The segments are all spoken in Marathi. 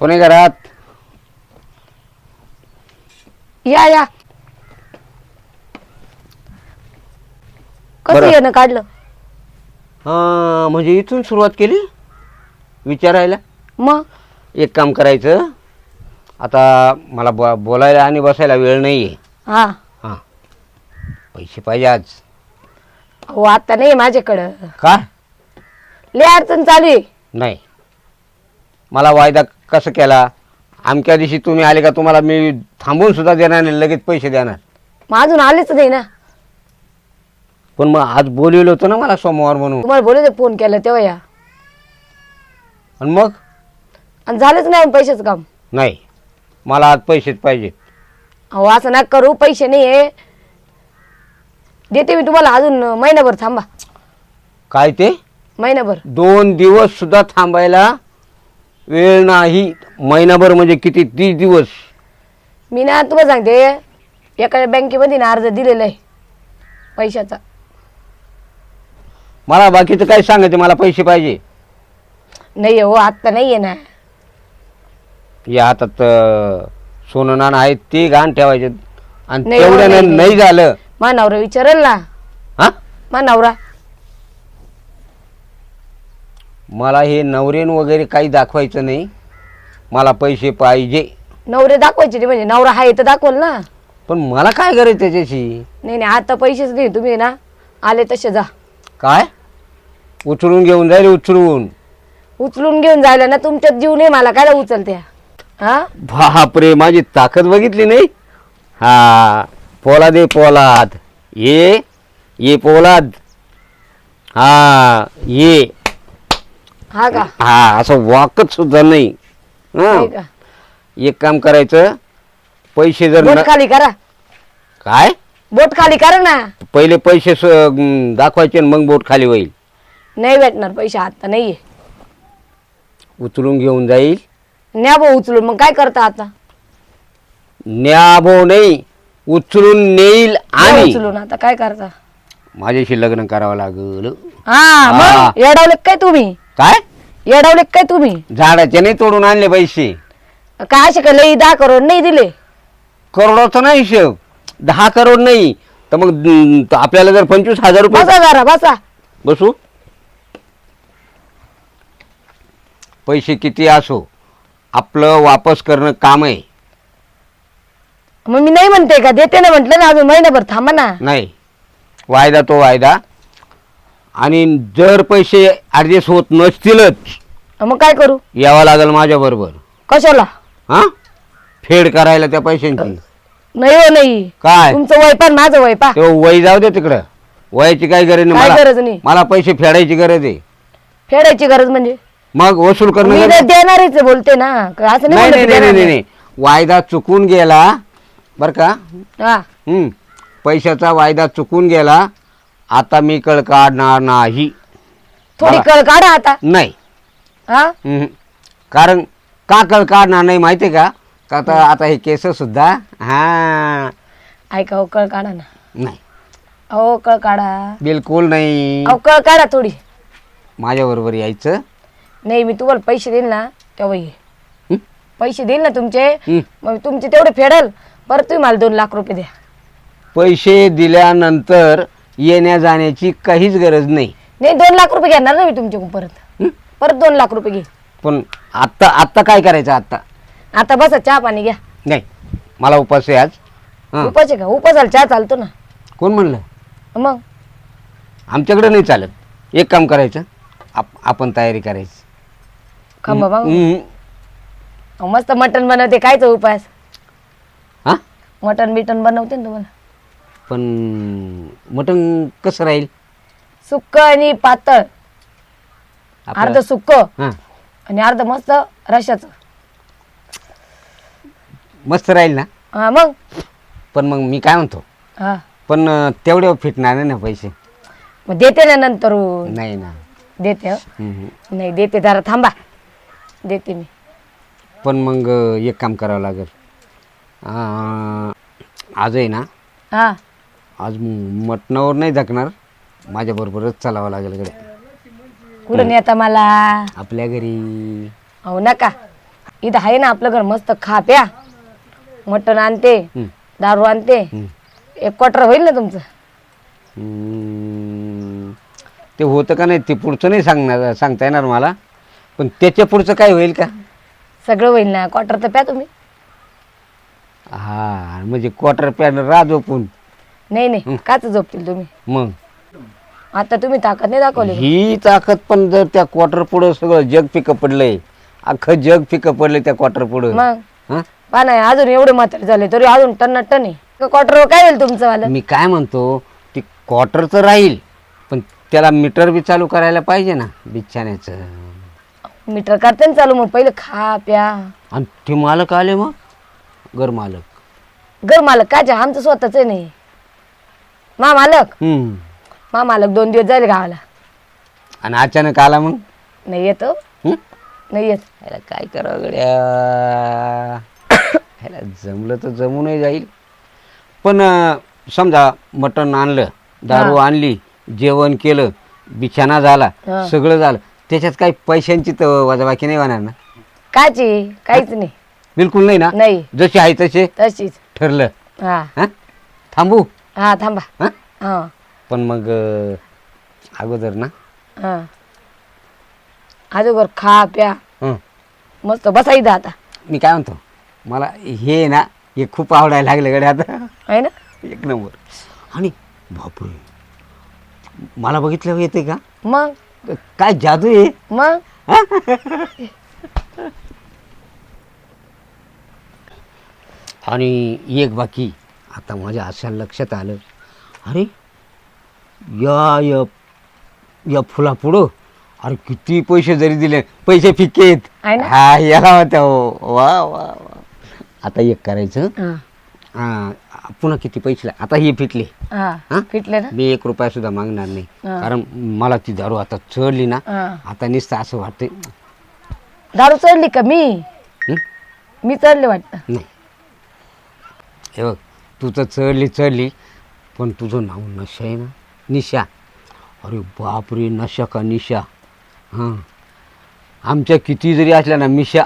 कोणी घरात? या या. कसं बरं. येणं काढलं? हां म्हणजे इथून सुरुवात केली? विचारायला? मग? एक काम करायचं. आता मला ब बोलायला आणि बसायला वेळ नाही आहे हा. हां. पैसे पाहिजे आज. हो आता नाही माझ्याकडं. का? लय अडचण चालू आहे. नाही. मला वायदा कसं केला? अमक्या दिवशी तुम्ही आले का तुम्हाला मी थांबून सुद्धा देणार नाही लगेच पैसे देणार. मग अजून आलेच नाही ना. पण मग आज बोलवलं होतं ना मला सोमवार म्हणून. तुम्हाला बोलू फोन केला तेव्हा या. आणि मग? आणि झालंच नाही पैशाचं काम. नाही. मला आज पैसेच पाहिजे अहो असं ना करू पैसे नाही आहे देते मी तुम्हाला अजून महिनाभर थांबा. काय ते? महिनाभर. दोन दिवस सुद्धा थांबायला वेळ नाही महिनाभर म्हणजे किती? तीस दिवस. मी ना तुम्हाला सांगते एका बँकेमध्ये ना अर्ज दिलेला आहे पैशाचा. मला बाकीचं काय सांगायचं? मला पैसे पाहिजे. नाही हो आत्ता नाही आहे ना. या हातात अं, सोनं नाणं आहे ते घाण ठेवायचे. आणि नाही हो, तेवढ्यानं नाही, नाही. झालं. मा नवरा विचारेल ना. हा? मा नवरा. मला हे नवरेन वगैरे काही दाखवायचं नाही. मला पैसे पाहिजे. नवरे दाखवायचे नाही म्हणजे नवरा आहे तर दाखवल ना. पण मला काय करायचं त्याच्याशी? नाही नाही आता पैसेच नाही तुम्ही ना. आले तसे जा. काय? उचलून घेऊन जाईल उचलून. उचलून घेऊन जायला ना तुमच्यात जीव नाही मला काय उचलत्या? हा? बापरे माझी ताकद बघितली नाही? हा पोलाद आहे पोलाद. ये ये पोलाद. हा ये हा का? हा असं वाकत सुद्धा नाही. हं. का? एक काम करायचं पैसे जर बोट न- खाली करा. काय? बोट खाली करा ना. पहिले पैसे स- अं, दाखवायचे आणि मग बोट खाली होईल. नाही भेटणार पैसे आता नाहीये. उचलून घेऊन जाईल. न्या भाऊ उचलून मग काय करता आता? न्याभो नाही उचलून नेईल न्या आणि उचलून आता काय करता? माझ्याशी लग्न करावं लागल. हा हा. मग येडावले काय तुम्ही? काय? येडावले काय तुम्ही? झाडाचे नाही तोडून आणले पैसे. काय असे का लई दहा करोड नाही दिले? करोडाचा नाही हिशोब. दहा करोड नाही. तर मग अं, त- आपल्याला जर पंचवीस हजार रुपये बसा जरा बसा. बसू? पैसे किती असो आपलं वापस करणं काम आहे. मग मी नाही म्हणते का? देते ना म्हटलं ना अजून महिनाभर थांबा ना. नाही. वायदा तो वायदा. आणि जर पैसे ॲडजस्ट होत नसतीलच मग काय करू? यावं लागेल माझ्या बरोबर. कशाला? हा? फेड करायला त्या पैशांची. नाही हो नाही. काय? तुमचं वय पण माझं वय पा ते वय जाऊ दे तिकडं. वयाची काही गरज नाही. काय मला गरज नाही? मला पैसे फेडायची गरज आहे. फेडायची गरज म्हणजे? मग वसूल करणं मी गरज- तर देणारच आहे बोलते ना. असं नाही नाही नाही म्हणत नाही देणार नाही. नाही. वायदा चुकून गेला. बर का? हा. हम्म. पैशाचा वायदा चुकून गेला. आता मी कळ काढणार नाही. थोडी कळ काढा आता. नाही. हा? हम्म. कारण का कळ काढणार नाही माहितीये का? का आता आता हे केस सुद्धा हा. ऐका हो कळ काढा ना. नाही. अहो कळ काढा. बिलकुल नाही. अहो कळ काढा थोडी. माझ्या बरोबर यायचं. नाही मी तुम्हाला पैसे देईल ना तेव्हा ये. हं? पैसे देईल ना तुमचे हं. मग तुमचे तेवढे फेडल. परत तुम्ही मला दोन लाख रुपये द्या. पैसे दिल्यानंतर येण्या जाण्याची काहीच गरज नाही. नाही दोन लाख रुपये घेणार ना मी तुमच्याकडून परत. हं? परत दोन लाख रुपये घे. पण आत्ता आत्ता काय करायचं आत्ता? आता बसा चहा पाणी घ्या. नाही मला उपास आहे आज. हां. उपास आहे का? उपासाला चहा चालतो ना. कोण म्हणलं? मग? आमच्याकडे नाही चालत. एक काम करायचं आप आपण तयारी करायची. बाबा. मस्त मटण बनवते कायचा उपास. हा? मटण बिटन बनवते ना तुम्हाला? पण मटण कसं राहील? सुक्क आणि पातळ. अर्ध सुक्क हां. आणि अर्ध मस्त रशाचं मस्त राहील ना? हा मग? पण मग मी काय म्हणतो? हा. पण अं, तेवढे फिटणार नाही ना पैसे? मग देते ना नंतर नाही ना. देते हं. हम्म. नाही देते जरा थांबा. देते मी. पण मग अं, एक काम करावं लागेल. अं, आज आहे ना? हा. आज म- मटणावर नाही धकणार माझ्याबरोबरच चालावं लागेल इकडे कुठं नेता मला? आपल्या घरी. हो नका. इथं आहे ना आपलं घर मस्त खा प्या मटण आणते. दारू आणते. एक क्वार्टर होईल ना तुमचं? हम्म, ते होतं का नाही ते पुढचं नाही सांगणार सांगता येणार मला. पण त्याच्या पुढचं काय होईल का? सगळं होईल ना. क्वार्टर तर प्या तुम्ही. हा म्हणजे क्वार्टर पॅन राजोपून नाही नाही. काच झोपतील तुम्ही. मग? आता तुम्ही ताकद नाही दाखवली ही ताकद पण जर त्या क्वार्टर पुढं सगळं जग पिकं पडलंय अख्खं जग पिकं पडलंय त्या क्वार्टर पुढं. मग? हा? पहा नाही अजून एवढे म्हातारे झाले तरी अजून टन टन आहे क्वार्टर काय होईल तुमचं वालं? मी काय म्हणतो ती क्वार्टरचं राहील पण त्याला मीटर बी चालू करायला पाहिजे ना बिछाण्याचं. मीटर करते ना चालू मग पहिले खा प्या. आणि ते मालक आले मग? घर मालक. घर मालक काय आमचं स्वतःच नाही मा मालक. हम्म. मा मालक दोन दिवस जाईल गावाला. आणि अचानक आला मग? नाही येतो हम्म? नाही येत. ह्याला काय करावं गड्या? ह्याला जमलं तर जमूनही जाईल. पण अं, समजा मटण आणलं दारू आणली जेवण केलं बिछाना झाला हा. सगळं झालं त्याच्यात काही पैशांची तर वजाबाकी नाही होणार ना? काची काहीच नाही. बिलकुल नाही ना? नाही. जसे आहे तसे तशीच. ठरलं. हा. हा? थांबू. हा थांबा. हा? हा. पण मग अं, अगोदर ना. हा. अजून खा प्या. हं, मस्त बसा इथं आता. मी काय म्हणतो मला हे ना हे खूप आवडायला लागलं गड्या आता. आहे ना? एक नंबर. आणि बापरे. मला बघितलं येते का? मग? काय जादू आहे? मग? आणि एक बाकी. आता माझ्या अशा लक्षात आलं. अरे या या या फुलापुढं? अरे किती पैसे जरी दिले पैसे फिक्के आहेत आहे ना? हा याला हो वा वा वा. आता एक करायचं. हा. हा पुन्हा किती पैसे लाग- आता हे फिटले. हा हा? फिटले ना? मी एक रुपया सुद्धा मागणार नाही. हा. कारण मला ती दारू आता चढली ना हा. आता नुसतं असं वाटतंय. दारू चढली का मी? हं? मी चढले वाटतं. नाही. हे बघ तू तर चढली चढली पण तुझं नाव नशा आहे ना? निशा. अरे बापरे नशा का निशा? हां. आमच्या किती जरी असल्या ना मिशा.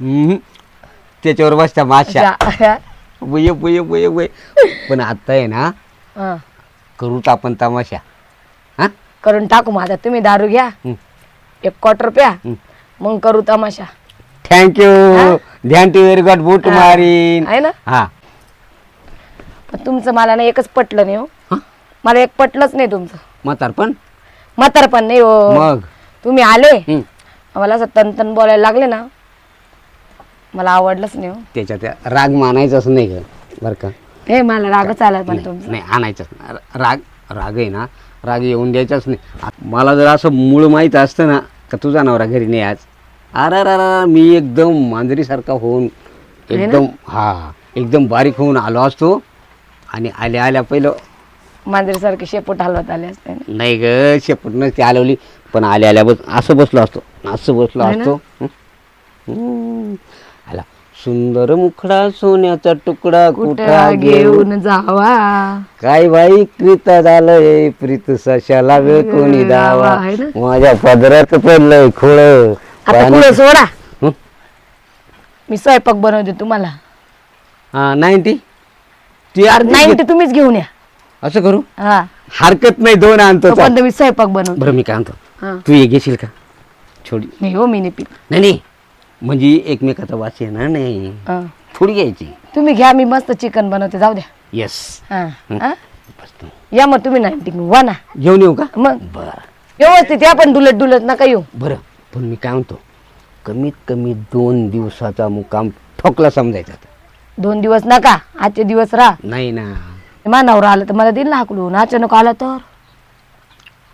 हम्म, त्याच्यावर बसत्या माशा. बय बय बय बय पण आता आहे ना हा. करूत आपण तमाशा. हां? करून टाकू आता. तुम्ही दारू घ्या. हं. एक क्वार्टर प्या. मग करू तमाशा. थँक्यू ध्यान टी व्हेरी गॉड बूट. मारीन. आहे ना? हा. पण तुमचं मला ना एकच पटलं नाही हो. हा? मला एक पटलंच नाही तुमचं. म्हातारपण म्हातार पण? नाही हो. मग? तुम्ही आले? हं. मला असं तन बोलायला लागले ना मला आवडलंच नाही हो. त्याच्यात त्या राग मानायचाच नाही ग बरं का? हे मला रागच आला पण नाही तुमचा. नाही, आणायचाच नाही. राग राग आहे ना राग येऊन द्यायचाच नाही. आ- मला जर असं मूळ माहीत असतं ना का तुझा नवरा घरी नाही आज? अरे अरे अरे, मी एकदम मांजरीसारखा होऊन एकदम हा एकदम बारीक होऊन आलो असतो. आणि आल्या आल्या पहिलं मांजरीसारखे शेपूट हलवत आले असते ना. नाही ग शेपूट नसती आलवली पण आल्या आल्या बस असं बसलो असतो असं बसलो ना? असतो हं? हं. आला सुंदर मुखडा सोन्याचा तुकडा कुठा कुठं घेऊन घेऊन जावा काय बाई प्रीत झालंय प्रीत सशाला वेळ कोणी दावा आहे ना? माझ्या पदरात पडलंय खोळ आता पुढे सोडा हं? मी स्वयंपाक बनवते तुम्हाला हा नाईन्टी ती अर्धी घे. तुम्हीच घेऊन या. असं करू? हा. हरकत नाही दोन आणतो चाल. तोपर्यंत मी स्वयंपाक बनवते. बरं मी काय आणतो? हा. तू हे घेशील का? छोडी. नाही हो मी नाही पित. नाही नाही. म्हणजे एकमेकाचा वास येणार नाही. हा. थोडी घ्यायची. तुम्ही घ्या मी मस्त चिकन बनवते जाऊ द्या. येस हा. हा? या मग तुम्ही नाईन्टी वा ना घेऊन येऊ का? मग. बरं. व्यवस्थित या पण डुलत डुलत नका येऊ. बरं पण मी काय म्हणतो? कमीत कमी दोन दिवसाचा मुक्काम ठोकला समजायचा. दोन दिवस नका आजचे दिवस राहा. नाही ना. मानावर आलं तर मला दिल ना हाकलून अचानक आला तर?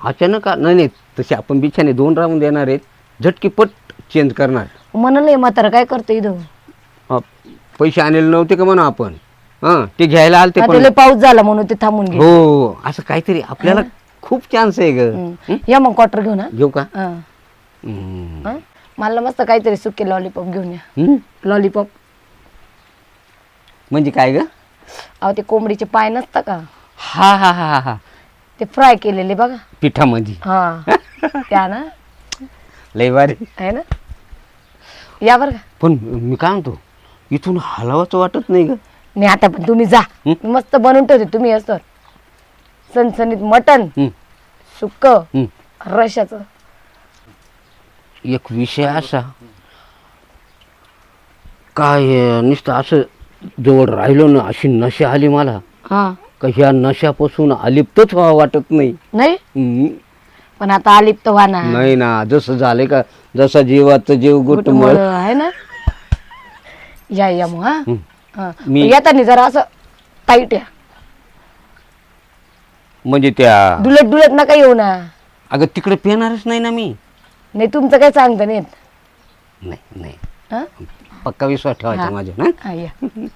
अचानक आ- नाही नाही तसे आपण बिछाने दोन राहून देणार आहेत झटकीपट चेंज करणार. म्हणाल म्हातारा काय करतो इथं? हा, पैसे आणलेले नव्हते का म्हणा आपण? हां ते घ्यायला आलते आता पण लय पाऊस झाला म्हणून ते थांबून घे हो असं काहीतरी आपल्याला खूप चान्स आहे ग. या मग क्वार्टर घेऊन हा. घेऊ का? हा. हम्म. हा? मला मस्त काहीतरी सुके लॉलीपॉप घेऊन या. हम्म? लॉलीपॉप म्हणजे काय ग? अहो ते कोंबडीचे पाय नसता का? हा हा हा हा ते फ्राय केलेले बघा. पिठामध्ये. हा. त्या ना. लय भारी. आहे ना? या बरं का. पण मी काय म्हणतो इथून हलावाच वाटत नाही ग. नाही आता पण तुम्ही जा. हं? मस्त बनवून ठेवते तुम्ही असतं सणसणीत मटण हं, सुक्क हं. रशाचं. एक विषय असा. काय अं, नुसतं असं जवळ राहिलो ना अशी नशा आली मला. हा. का ह्या नशापासून अलिप्तच व्हावं वाटत नाही. नाही? पण आता आलिप्त व्हा नाही ना जसं झालंय का जसा जीवात जीव गुटमळ आहे ना? या या मग हा. हं. हा. मी- येताना जरा असं टाईट या. म्हणजे त्या डुलट डुलट नका येऊ ना. अगं तिकडे पेणारच नाही ना मी. नाही तुमचं काय सांगता नाही येत. नाही नाही. हा? पक्का विश्वास ठेवायचा. माझ्या ना हा या.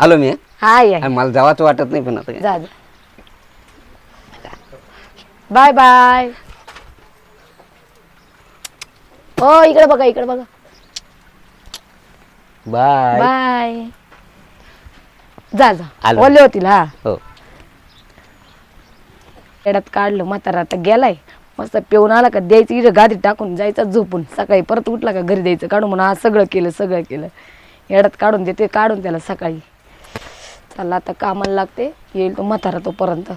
आलो मी हा? या मला जावाच वाटत नाही पण आता. काय. जा जा. Bye bye. हो इकडे बघा इकडे बघा. बाय. बाय. जा जा. आलो. ओले होतील हा. हो. येड्यात काढलं म्हातारा आता गेलाय. मस्त पिऊन आला का द्यायचं इथं गादी टाकून जायचा झोपून. सकाळी परत उठला का घरी द्यायचं काढून म्हणून आज सगळं केलं सगळं केलं. येड्यात काढून देते काढून त्याला सकाळी. चला आता कामाला लागते येईल तो म्हातारा तोपर्यंत.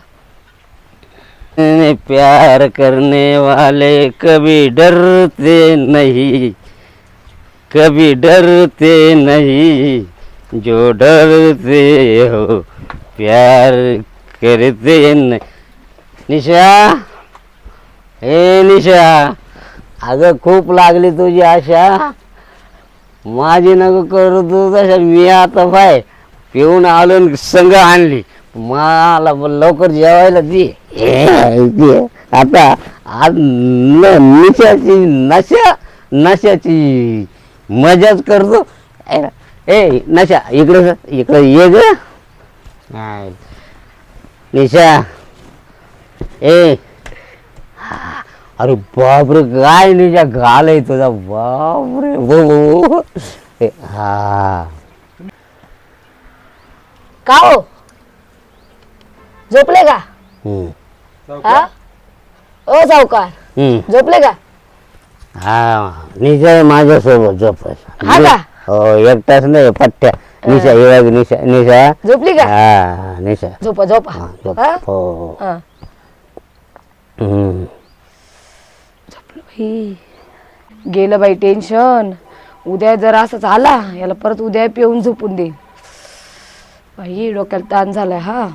प्यार करने वाले कभी डरते नहीं कभी डरते नहीं जो डरते हो प्यार करते नहीं। निशा! ए निशा अगं खूप लागली तुझी आशा. माझी नको करू तू तशा मी आता पाय पिऊन आलो संघ आणली. मला ब- लवकर जेवायला दे. आता आज न- निशाची नशा नशाची मजाच करतो. ए नशा इकडे इकडे ये ग. निशा ए अरे बापरे काय निशा घाल आहे तुझा बापरे हो, हो, हो. हा का हो झोपले का हम्म. हा ओ सावकार हम्म. झोपले का हा निशा माझ्यासोबत हा का? हो एकटाच नाही पट्ट्या निशा बघ, निशा निशा झोपली का हा निशा झोपा झोपा हा, झोप. हा? हो हो. हा. हम्म. ही गेलं बाई टेन्शन. उद्या जर असंच आला याला परत उद्या पिऊन झोपून दे. बाई डोक्याला ताण झालाय हा.